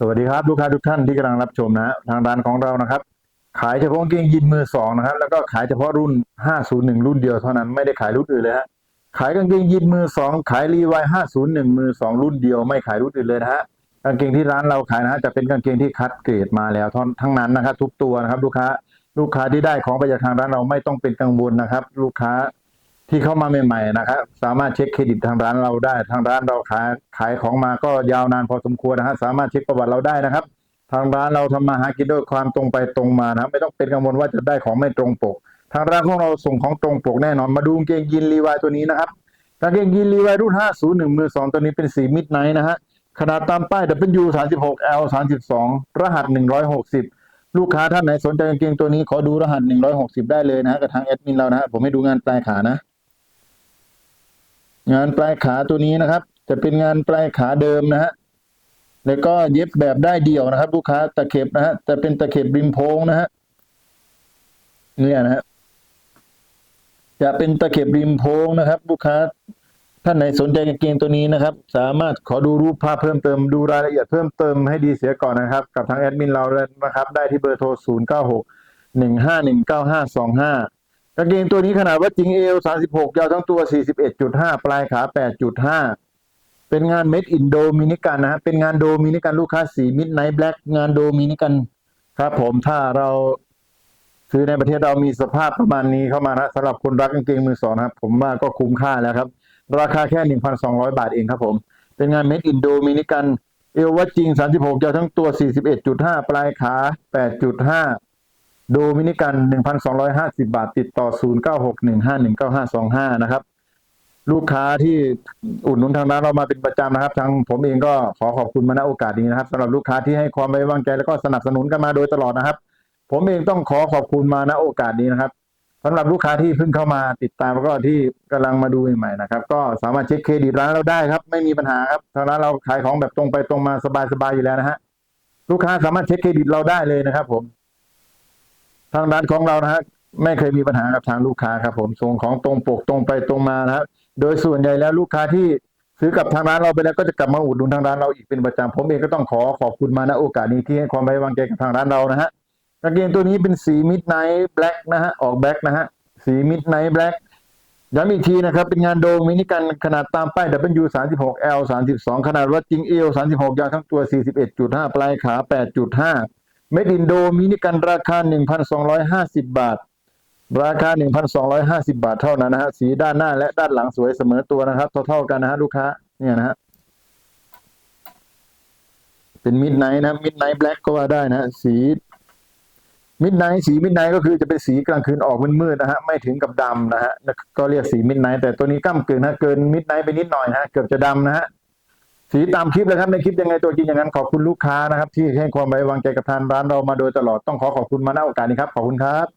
สวัสดีครับลูกค้าทุกท่านที่กำลังรับชมนะฮะทางร้านของเรานะครับ ขายเฉพาะกางเกงยีนมือสองนะครับ แล้วก็ขายเฉพาะรุ่น 501 รุ่นเดียวเท่านั้นไม่ได้ขายรุ่นอื่นเลยฮะขายกางเกงยีนมือสองขายรีไวาย501 มือสองรุ่นเดียวไม่ขายรุ่นอื่นเลยนะฮะกางเกงที่ร้านเราขายนะฮะจะเป็นกางเกงที่คัดเกรดมาแล้วทั้งนั้นนะครับ ทุกตัวนะครับ ลูกค้าลูกค้าที่ได้ของไปจากทางร้านเราไม่ต้องเป็นกังวลนะครับ ลูกค้า ที่เข้ามาใหม่ๆนะครับ สามารถเช็คเครดิตทางร้านเราได้ ทางร้านเราขายขายของมาก็ยาวนานพอสมควรนะฮะสามารถเช็คประวัติเราได้นะครับ ทางร้านเราทำมาหากินด้วยความตรงไปตรงมานะครับไม่ต้องเป็นกังวลว่าจะได้ของไม่ตรงปก ทางร้านของเราส่งของตรงปกแน่นอนมาดูเกงยีนรีวายตัวนี้นะครับกางเกงยีนรีวายรุ่น 501 มือ 2 ตัวนี้เป็นสีมิดไนท์นะฮะขนาดตามป้าย W 36 L 32รหัส 160 ลูกค้าท่านไหนสนใจกางเกงตัวนี้ขอดูรหัส 160 ได้เลยนะฮะกับทางแอดมินเรานะฮะผมให้ดูงานปลายขานะ งานปลายขาตัวนี้นะครับ จะเป็นงานปลายขาเดิมนะฮะแล้วก็เย็บแบบได้เดี่ยวนะครับ ลูกค้าตะเข็บนะฮะจะเป็นตะเข็บริมโพงนะฮะเนี่ยนะฮะจะเป็นตะเข็บริมโพงนะครับ ลูกค้าท่านไหนสนใจกางเกงตัวนี้นะครับ สามารถขอดูรูปภาพเพิ่มเติมดูรายละเอียดเพิ่มเติมให้ดีเสียก่อนนะครับ กับทางแอดมินเราเลยนะครับ ได้ที่เบอร์โทร 0 9 6 1 5 1 9 5 2 5 กางเกงตัวนี้ขนาดว่าจริงเอว36ยาวทั้งตัว41.5ปลายขา8.5เป็นงานเม็ดอินโดมินิกันนะฮะเป็นงานโดมินิกันลูกค้าสีมิดไนท์แบล็กงานโดมินิกันครับ ผมถ้าเราซื้อในประเทศเรามีสภาพประมาณนี้เข้ามานะสำหรับคนรักกางเกงมือสองนะครับ ผมว่าก็คุ้มค่าแล้วครับ ราคาแค่1,200บาทเองครับผม เป็นงานเม็ดอินโดมินิกัน เอววัดจริง36ยาวทั้งตัว41.5ปลายขา8.5โด ดูมินิกัน 1,250 บาทติดต่อ 0961519525 นะครับ ลูกค้าที่อุดหนุนทางร้านเรามาเป็นประจำนะครับ ทางผมเองก็ขอขอบคุณมาณโอกาสนี้นะครับสำหรับลูกค้าที่ให้ความไว้วางใจแล้วก็สนับสนุนกันมาโดยตลอดนะครับ ผมเองต้องขอขอบคุณมาณโอกาสนี้นะครับสำหรับลูกค้าที่เพิ่งเข้ามาติดตามแล้วก็ที่กำลังมาดูใหม่ๆนะครับ ก็สามารถเช็คเครดิตร้านเราได้ครับ ไม่มีปัญหาครับทางร้านเราขายของแบบตรงไปตรงมาสบายๆอยู่แล้วนะฮะลูกค้าสามารถเช็คเครดิตเราได้เลยนะครับ ผม ทางร้านของเรานะฮะไม่เคยมีปัญหากับทางลูกค้าครับ ผมส่งของตรงปกตรงไปตรงมานะครับโดยส่วนใหญ่แล้วลูกค้าที่ซื้อกับทางร้านเราไปแล้วก็จะกลับมาอุดหนุนทางร้านเราอีกเป็นประจำผมเองก็ต้องขอขอบคุณมาณโอกาสนี้ที่ให้ความไว้วางใจกับทางร้านเรานะฮะกางเกงตัวนี้เป็นสีมิดไนท์แบล็กนะฮะออกแบล็กนะฮะสีมิดไนท์แบล็กย้ำอีกทีนะครับ เป็นงานโดมินิกันขนาดตามป้าย W 36 L 32 ขนาดวัดจริงเอว36 ยาวทั้งตัว 41.5 ปลายขา 8.5 เม็ดอินโดมินิกันราคา 1,250 บาท ราคา 1,250 บาทเท่านั้นนะฮะ สีด้านหน้าและด้านหลังสวยเสมอตัวนะครับ เท่าๆกันนะฮะลูกค้า เนี่ยนะฮะ เป็นมิดไนท์นะมิดไนท์แบล็กก็ว่าได้นะฮะสีมิดไนท์สีมิดไนท์ก็คือจะเป็นสีกลางคืนออกมืดๆนะฮะ ไม่ถึงกับดำนะฮะ ก็เรียกสีมิดไนท์แต่ตัวนี้ก้ากึ่งนะเกินมิดไนท์ไปนิดหน่อยนะฮะ เกือบจะดำนะฮะ สีตามคลิปเลยครับในคลิปยังไงตัวจริงอย่างนั้นขอบคุณลูกค้านะครับ ที่ให้ความไว้วางใจกับทางร้านเรามาโดยตลอดต้องขอขอบคุณมาณโอกาสนี้ครับขอบคุณครับ